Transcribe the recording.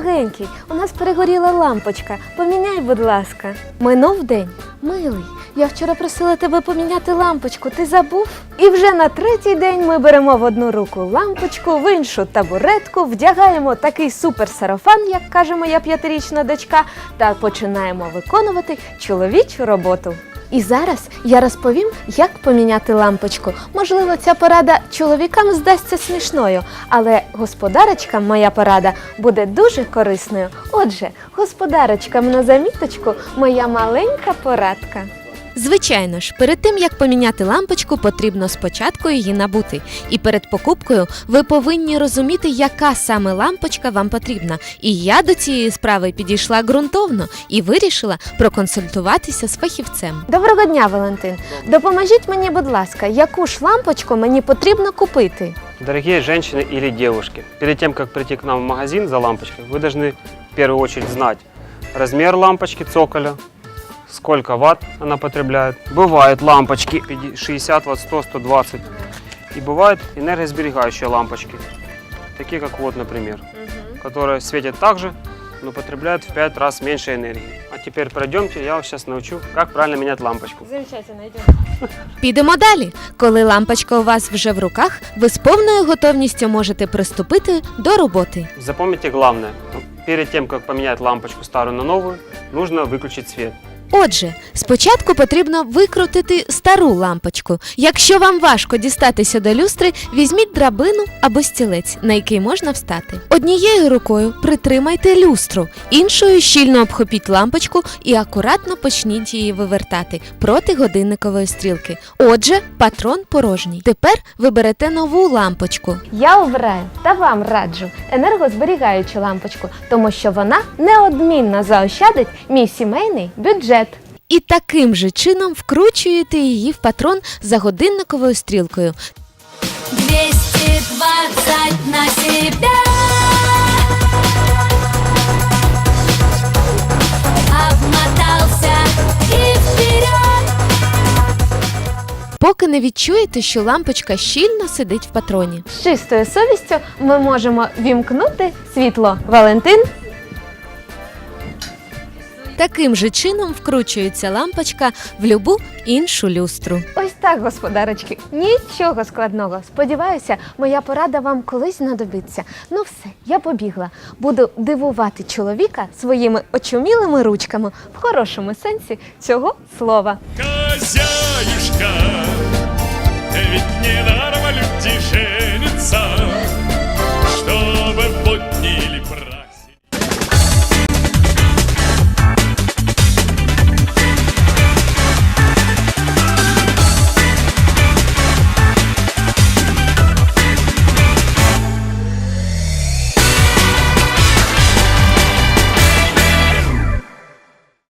Дорогенький, у нас перегоріла лампочка. Поміняй, будь ласка. Минув день. Милий, я вчора просила тебе поміняти лампочку. Ти забув? І вже на третій день ми беремо в одну руку лампочку, в іншу табуретку, вдягаємо такий супер-сарафан, як каже моя п'ятирічна дочка, та починаємо виконувати чоловічу роботу. І зараз я розповім, як поміняти лампочку. Можливо, ця порада чоловікам здасться смішною, але господарочкам моя порада буде дуже корисною. Отже, господарочкам на заміточку моя маленька порадка. Звичайно ж, перед тим як поміняти лампочку, потрібно спочатку її набути. І перед покупкою ви повинні розуміти, яка саме лампочка вам потрібна. І я до цієї справи підійшла ґрунтовно і вирішила проконсультуватися з фахівцем. Доброго дня, Валентин. Допоможіть мені, будь ласка, яку ж лампочку мені потрібно купити? Дорогие женщины или девушки, перед тем, как прийти к нам в магазин за лампочкой, вы должны в первую очередь знать размер лампочки цоколя, сколько ватт она потребляет. Бывают лампочки 50, 60 ватт, 100, 120. И бывают энергосберегающие лампочки, такие как вот, например, которые светят так же, но потребляют в 5 раз меньше энергии. А теперь пройдемте, я вас сейчас научу, как правильно менять лампочку. Замечательно, йдемо. Підемо далі. Коли лампочка у вас вже в руках, ви з повною готовністю можете приступити до роботи. Запомните главное, перед тем, как поменять лампочку старую на новую, нужно выключить свет. Отже, спочатку потрібно викрутити стару лампочку. Якщо вам важко дістатися до люстри, візьміть драбину або стілець, на який можна встати. Однією рукою притримайте люстру, іншою щільно обхопіть лампочку і акуратно почніть її вивертати проти годинникової стрілки. Отже, патрон порожній. Тепер ви берете нову лампочку. Я обираю та вам раджу енергозберігаючу лампочку, тому що вона неодмінно заощадить мій сімейний бюджет. І таким же чином вкручуєте її в патрон за годинниковою стрілкою. 220 на себя Поки не відчуєте, що лампочка щільно сидить в патроні. З чистою совістю ми можемо вімкнути світло. Валентин. Таким же чином вкручується лампочка в любу іншу люстру. Ось так, господарочки, нічого складного. Сподіваюся, моя порада вам колись знадобиться. Ну все, я побігла. Буду дивувати чоловіка своїми очумілими ручками в хорошому сенсі цього слова. Хозяюшка, ведь не